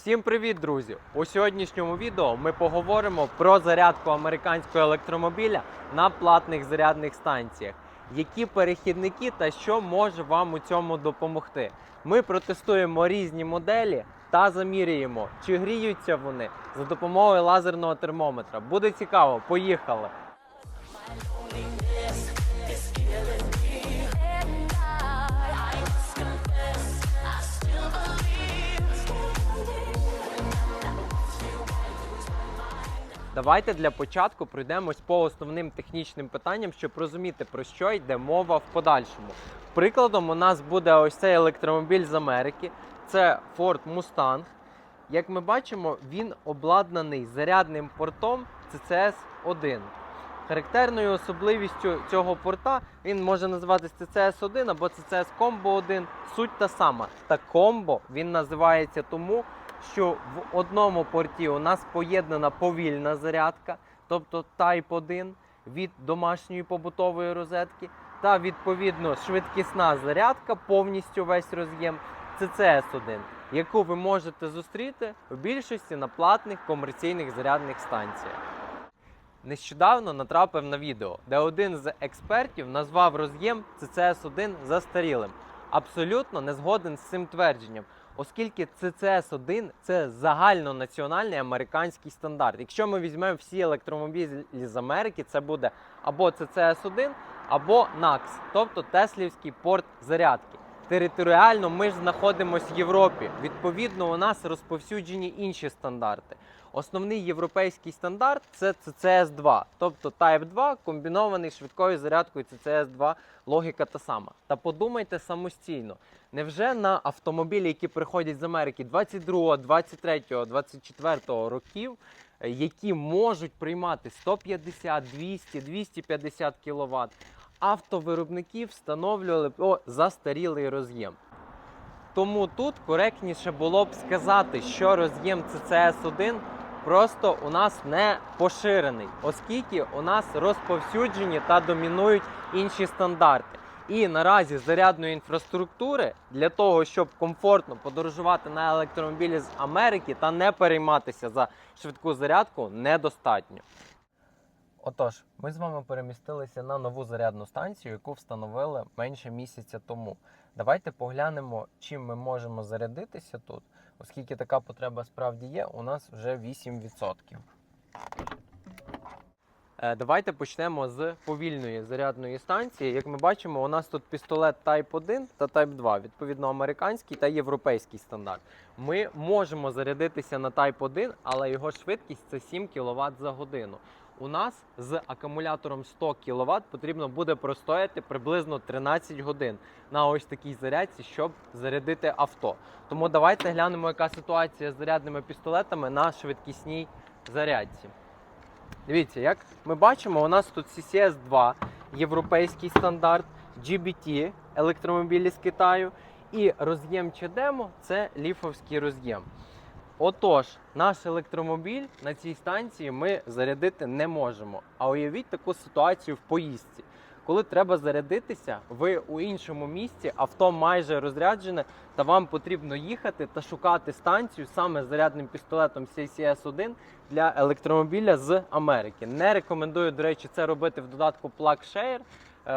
Всім привіт, друзі! У сьогоднішньому відео ми поговоримо про зарядку американського електромобіля на платних зарядних станціях. Які перехідники та що може вам у цьому допомогти? Ми протестуємо різні моделі та замірюємо, чи гріються вони за допомогою лазерного термометра. Буде цікаво, поїхали! Давайте для початку пройдемось по основним технічним питанням, щоб розуміти, про що йде мова в подальшому. Прикладом у нас буде ось цей електромобіль з Америки. Це Ford Mustang. Як ми бачимо, він обладнаний зарядним портом CCS 1. Характерною особливістю цього порта він може називатися CCS 1 або CCS Combo 1. Суть та сама. Та комбо він називається тому, що в одному порті у нас поєднана повільна зарядка, тобто Type 1 від домашньої побутової розетки, та відповідно швидкісна зарядка, повністю весь роз'єм CCS 1 яку ви можете зустріти в більшості на платних комерційних зарядних станціях. Нещодавно натрапив на відео, де один з експертів назвав роз'єм CCS 1 застарілим. Абсолютно не згоден з цим твердженням, оскільки CCS 1 це загальнонаціональний американський стандарт. Якщо ми візьмемо всі електромобілі з Америки, це буде або CCS 1, або NACS, тобто Теслівський порт зарядки. Територіально ми ж знаходимося в Європі. Відповідно, у нас розповсюджені інші стандарти. Основний європейський стандарт це CCS 2, тобто Type 2 комбінований швидкою зарядкою CCS 2 логіка та сама. Та подумайте самостійно, невже на автомобілі, які приходять з Америки 22, 23, 24 років, які можуть приймати 150, 200, 250 кВт, автовиробники встановлювали о, застарілий роз'єм. Тому тут коректніше було б сказати, що роз'єм CCS 1 просто у нас не поширений, оскільки у нас розповсюджені та домінують інші стандарти. І наразі зарядної інфраструктури для того, щоб комфортно подорожувати на електромобілі з Америки та не перейматися за швидку зарядку, недостатньо. Отож, ми з вами перемістилися на нову зарядну станцію, яку встановили менше місяця тому. Давайте поглянемо, чим ми можемо зарядитися тут, оскільки така потреба справді є, у нас вже 8%. Е, Давайте почнемо з повільної зарядної станції. Як ми бачимо, у нас тут пістолет Type 1 та Type 2, відповідно американський та європейський стандарт. Ми можемо зарядитися на Type 1, але його швидкість це 7 кВт за годину. У нас з акумулятором 100 кВт потрібно буде простояти приблизно 13 годин на ось такій зарядці, щоб зарядити авто. Тому давайте глянемо, яка ситуація з зарядними пістолетами на швидкісній зарядці. Дивіться, як ми бачимо, у нас тут CCS 2, європейський стандарт, GBT, електромобілі з Китаю, і роз'єм Чедемо це ліфовський роз'єм. Отож, наш електромобіль на цій станції ми зарядити не можемо. А уявіть таку ситуацію в поїздці. Коли треба зарядитися, ви у іншому місці, авто майже розряджене, та вам потрібно їхати та шукати станцію саме з зарядним пістолетом CCS 1 для електромобіля з Америки. Не рекомендую, до речі, це робити в додатку PlugShare,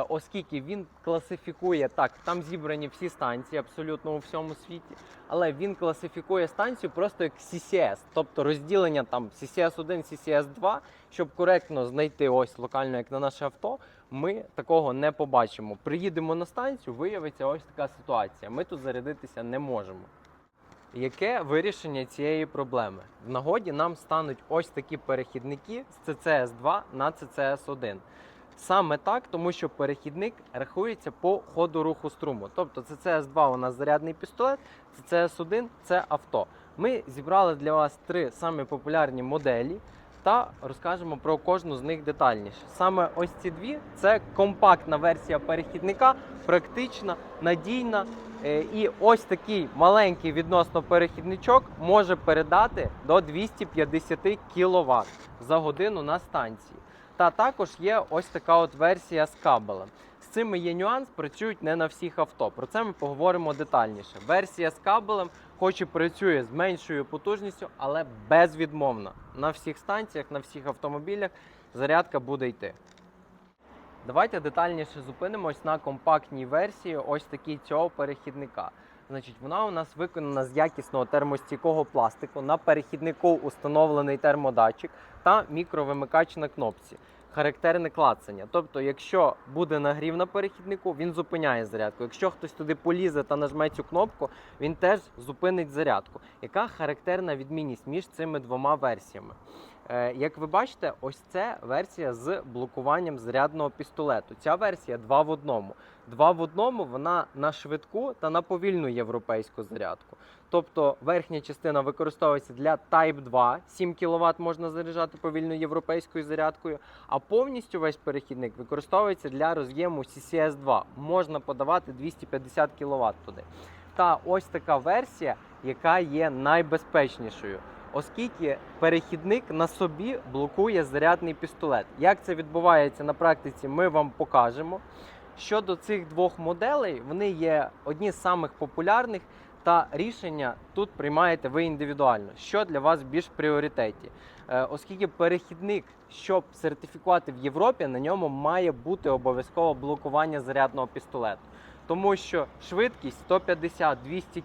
оскільки він класифікує так, там зібрані всі станції абсолютно у всьому світі, але він класифікує станцію просто як CCS, тобто розділення там CCS 1, CCS 2, щоб коректно знайти ось локально, як на наше авто. Ми такого не побачимо. Приїдемо на станцію, виявиться ось така ситуація. Ми тут зарядитися не можемо. Яке вирішення цієї проблеми? В нагоді нам стануть ось такі перехідники з CCS 2 на CCS 1. Саме так, тому що перехідник рахується по ходу руху струму. Тобто CCS 2 у нас зарядний пістолет, CCS 1 це авто. Ми зібрали для вас три самі популярні моделі та розкажемо про кожну з них детальніше. Саме ось ці дві це компактна версія перехідника, практична, надійна. Е, І ось такий маленький відносно перехідничок може передати до 250 кВт за годину на станції. Та також є ось така от версія з кабелем. З цими є нюанс, працюють не на всіх авто. Про це ми поговоримо детальніше. Версія з кабелем хоч і працює з меншою потужністю, але безвідмовна. На всіх станціях, на всіх автомобілях зарядка буде йти. Давайте детальніше зупинимось на компактній версії ось такій цього перехідника. Значить, вона у нас виконана з якісного термостійкого пластику. На перехіднику установлений термодатчик та мікровимикач на кнопці. Характерне клацання. Тобто, якщо буде нагрів на перехіднику, він зупиняє зарядку. Якщо хтось туди полізе та нажме цю кнопку, він теж зупинить зарядку. Яка характерна відмінність між цими двома версіями? Е, Як ви бачите, ось це версія з блокуванням зарядного пістолету. Ця версія 2 в одному. Два в одному вона на швидку та на повільну європейську зарядку. Тобто верхня частина використовується для Type 2, 7 кВт можна заряджати повільною європейською зарядкою, а повністю весь перехідник використовується для роз'єму CCS 2. Можна подавати 250 кВт туди. Та ось така версія, яка є найбезпечнішою. Оскільки перехідник на собі блокує зарядний пістолет. Як це відбувається на практиці, ми вам покажемо. Щодо цих двох моделей, вони є одні з самих популярних, та рішення тут приймаєте ви індивідуально, що для вас більш в пріоритеті. Е, Оскільки перехідник, щоб сертифікувати в Європі, на ньому має бути обов'язково блокування зарядного пістолету. Тому що швидкість 150-200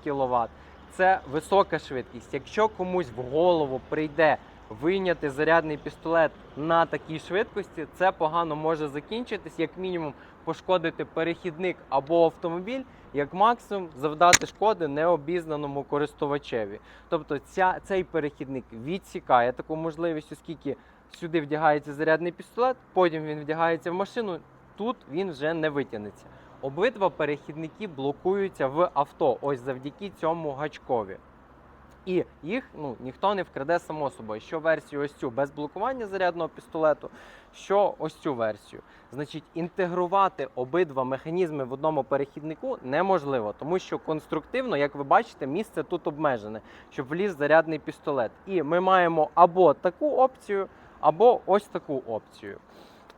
кВт це висока швидкість. Якщо комусь в голову прийде вийняти зарядний пістолет на такій швидкості, це погано може закінчитись, як мінімум пошкодити перехідник або автомобіль, як максимум завдати шкоди необізнаному користувачеві. Тобто ця, цей перехідник відсікає таку можливість, оскільки сюди вдягається зарядний пістолет, потім він вдягається в машину, тут він вже не витягнеться. Обидва перехідники блокуються в авто, ось завдяки цьому гачкові. І їх ну, ніхто не вкраде само собою. Що версію ось цю без блокування зарядного пістолету, що ось цю версію. Значить, інтегрувати обидва механізми в одному перехіднику неможливо, тому що конструктивно, як ви бачите, місце тут обмежене, щоб вліз зарядний пістолет. І ми маємо або таку опцію, або ось таку опцію.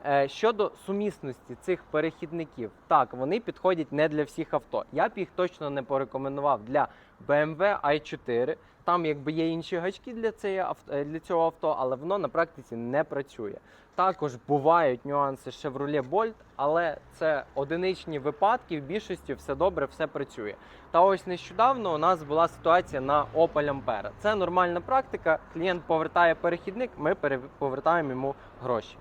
Е, Щодо сумісності цих перехідників, так вони підходять не для всіх авто. Я б їх точно не порекомендував для BMW i4. Там якби є інші гачки для, авто, е, для цього авто, але воно на практиці не працює. Також бувають нюанси Chevrolet Bolt, але це одиничні випадки. В більшості все добре, все працює. Та ось нещодавно у нас була ситуація на Opel Ampera. Це нормальна практика. Клієнт повертає перехідник, ми повертаємо йому гроші.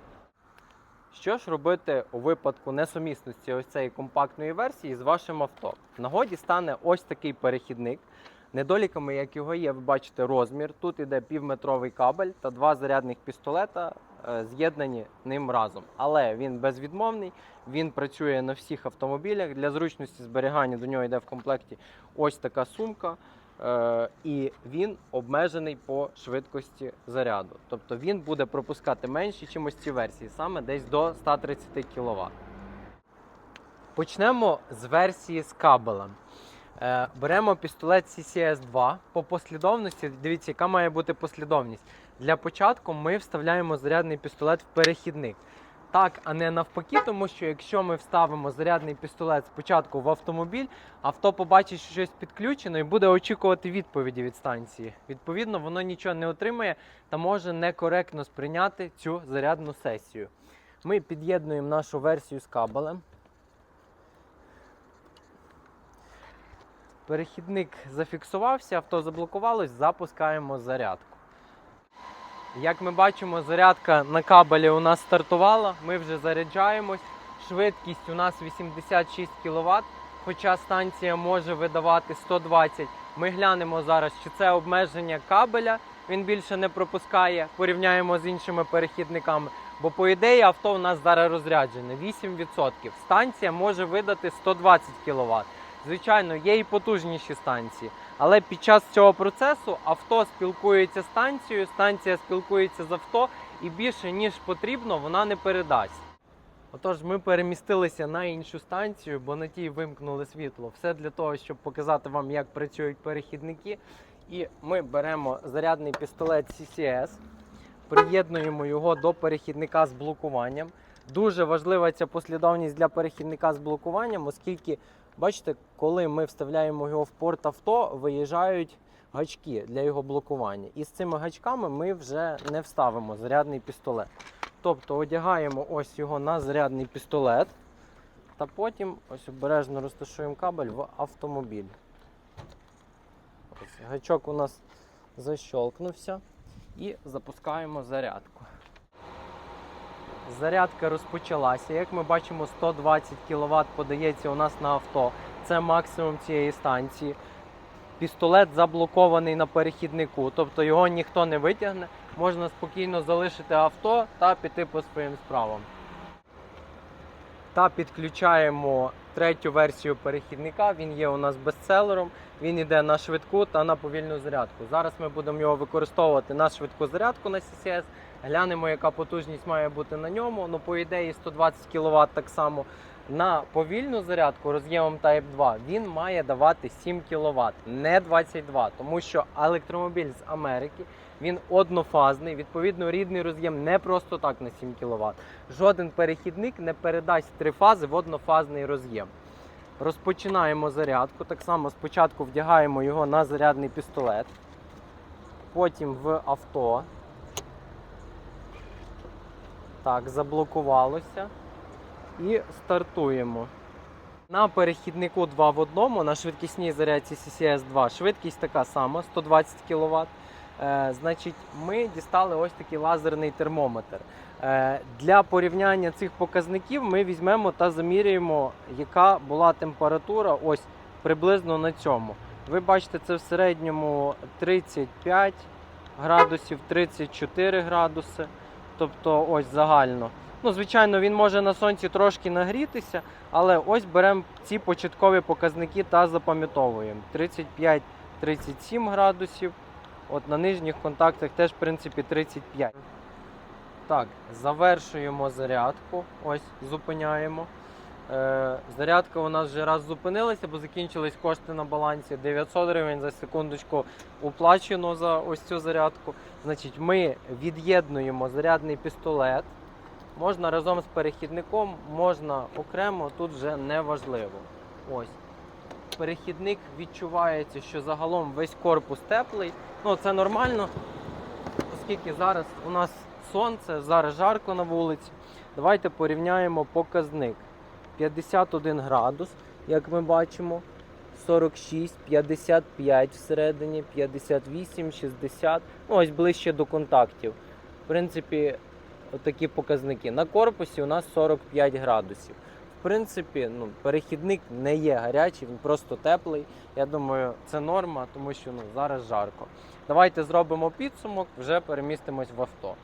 Що ж робити у випадку несумісності ось цієї компактної версії з вашим авто? В нагоді стане ось такий перехідник. Недоліками, як його є, ви бачите розмір. Тут іде півметровий кабель та два зарядних пістолета е, з'єднані ним разом. Але він безвідмовний, він працює на всіх автомобілях. Для зручності зберігання до нього йде в комплекті ось така сумка. Е, і він обмежений по швидкості заряду. Тобто він буде пропускати менше, ніж ось ці версії, саме десь до 130 кВт. Почнемо з версії з кабелем. Е, Беремо пістолет CCS 2 по послідовності. Дивіться, яка має бути послідовність. Для початку ми вставляємо зарядний пістолет в перехідник. Так, а не навпаки, тому що якщо ми вставимо зарядний пістолет спочатку в автомобіль, авто побачить, що щось підключено і буде очікувати відповіді від станції. Відповідно, воно нічого не отримає та може некоректно сприйняти цю зарядну сесію. Ми під'єднуємо нашу версію з кабелем. Перехідник зафіксувався, авто заблокувалось, запускаємо зарядку. Як ми бачимо, зарядка на кабелі у нас стартувала, ми вже заряджаємось. Швидкість у нас 86 кВт, хоча станція може видавати 120. Ми глянемо зараз, чи це обмеження кабеля, він більше не пропускає, порівняємо з іншими перехідниками. Бо по ідеї авто у нас зараз розряджене 8%. Станція може видати 120 кВт. Звичайно, є і потужніші станції. Але під час цього процесу авто спілкується з станцією, станція спілкується з авто, і більше ніж потрібно, вона не передасть. Отож, ми перемістилися на іншу станцію, бо на тій вимкнули світло. Все для того, щоб показати вам, як працюють перехідники. І ми беремо зарядний пістолет CCS, приєднуємо його до перехідника з блокуванням. Дуже важлива ця послідовність для перехідника з блокуванням, оскільки, бачите, коли ми вставляємо його в порт авто, виїжджають гачки для його блокування. І з цими гачками ми вже не вставимо зарядний пістолет. Тобто одягаємо ось його на зарядний пістолет, та потім ось обережно розташуємо кабель в автомобіль. Ось, гачок у нас защолкнувся і запускаємо зарядку. Зарядка розпочалася. Як ми бачимо, 120 кВт подається у нас на авто. Це максимум цієї станції. Пістолет заблокований на перехіднику, тобто його ніхто не витягне. Можна спокійно залишити авто та піти по своїм справам. Та підключаємо третю версію перехідника. Він є у нас бестселером. Він йде на швидку та на повільну зарядку. Зараз ми будемо його використовувати на швидку зарядку на CCS. Глянемо, яка потужність має бути на ньому. Ну, по ідеї, 120 кВт так само. На повільну зарядку роз'ємом Type 2 він має давати 7 кВт, не 22, тому що електромобіль з Америки він однофазний. Відповідно, рідний роз'єм не просто так на 7 кВт. Жоден перехідник не передасть три фази в однофазний роз'єм. Розпочинаємо зарядку. Так само спочатку вдягаємо його на зарядний пістолет, потім в авто. Так, заблокувалося. І стартуємо. На перехіднику 2 в одному, на швидкісній зарядці CCS 2 швидкість така сама 120 кВт. Е, значить, ми дістали ось такий лазерний термометр. Е, для порівняння цих показників ми візьмемо та замірюємо, яка була температура ось приблизно на цьому. Ви бачите, це в середньому 35 градусів, 34 градуси. Тобто ось загально. Ну, звичайно, він може на сонці трошки нагрітися, але ось беремо ці початкові показники та запам'ятовуємо. 35-37 градусів. От на нижніх контактах теж, в принципі, 35. Так, завершуємо зарядку. Ось, зупиняємо. Е, зарядка у нас вже раз зупинилася, бо закінчились кошти на балансі. 900 гривень за секундочку уплачено за ось цю зарядку. Значить, ми від'єднуємо зарядний пістолет. Можна разом з перехідником, можна окремо, тут вже не важливо. Перехідник відчувається, що загалом весь корпус теплий. Ну, це нормально, оскільки зараз у нас сонце, зараз жарко на вулиці. Давайте порівняємо показник. 51 градус, як ми бачимо. 46, 55 всередині, 58, 60. Ну, ось ближче до контактів. В принципі, такі показники. На корпусі у нас 45 градусів. В принципі, ну, перехідник не є гарячий, він просто теплий. Я думаю, це норма, тому що ну, зараз жарко. Давайте зробимо підсумок, вже перемістимось в авто.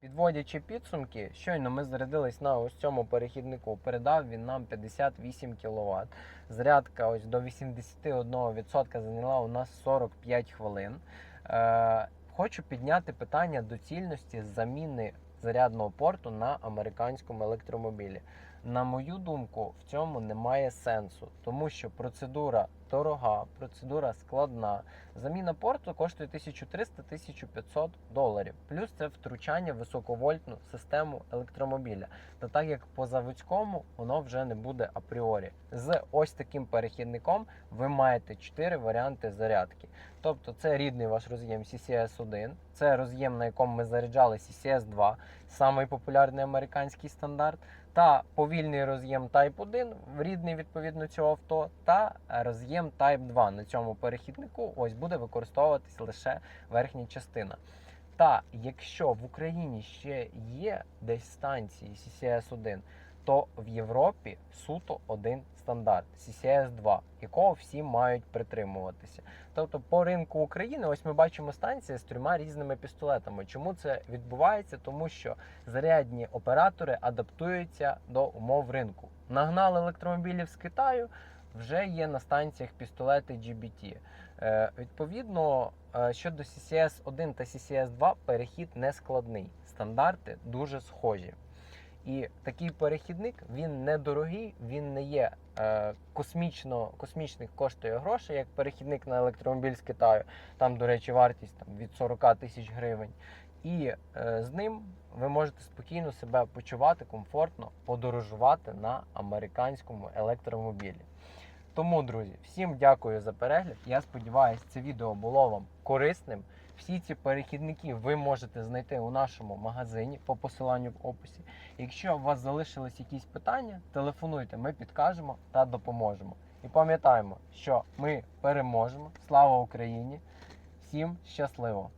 Підводячи підсумки, щойно ми зарядились на ось цьому перехіднику. Передав він нам 58 кВт. Зарядка ось до 81% зайняла у нас 45 хвилин. Е, хочу підняти питання доцільності заміни зарядного порту на американському електромобілі. На мою думку, в цьому немає сенсу, тому що процедура дорога, процедура складна. Заміна порту коштує 1300-1500 доларів. Плюс це втручання в високовольтну систему електромобіля. Та так як по заводському воно вже не буде апріорі. З ось таким перехідником ви маєте 4 варіанти зарядки. Тобто це рідний ваш роз'єм CCS 1, це роз'єм, на якому ми заряджали CCS 2, самий популярний американський стандарт, та повільний роз'єм Type 1, рідний відповідно цього авто, та роз'єм Type 2 на цьому перехіднику ось буде використовуватись лише верхня частина. Та якщо в Україні ще є десь станції CCS 1, то в Європі суто один стандарт CCS 2, якого всі мають притримуватися. Тобто по ринку України, ось ми бачимо станції з трьома різними пістолетами. Чому це відбувається? Тому що зарядні оператори адаптуються до умов ринку. Нагнали електромобілів з Китаю, вже є на станціях пістолети GBT. Е, відповідно, е, щодо CCS 1 та CCS 2 перехід не складний. Стандарти дуже схожі. І такий перехідник він недорогий, він не є е, космічно, космічних коштує грошей, як перехідник на електромобіль з Китаю. Там, до речі, вартість там, від 40 тисяч гривень. І е, з ним ви можете спокійно себе почувати комфортно, подорожувати на американському електромобілі. Тому, друзі, всім дякую за перегляд. Я сподіваюся, це відео було вам корисним. Всі ці перехідники ви можете знайти у нашому магазині по посиланню в описі. Якщо у вас залишились якісь питання, телефонуйте, ми підкажемо та допоможемо. І пам'ятаємо, що ми переможемо. Слава Україні! Всім щасливо!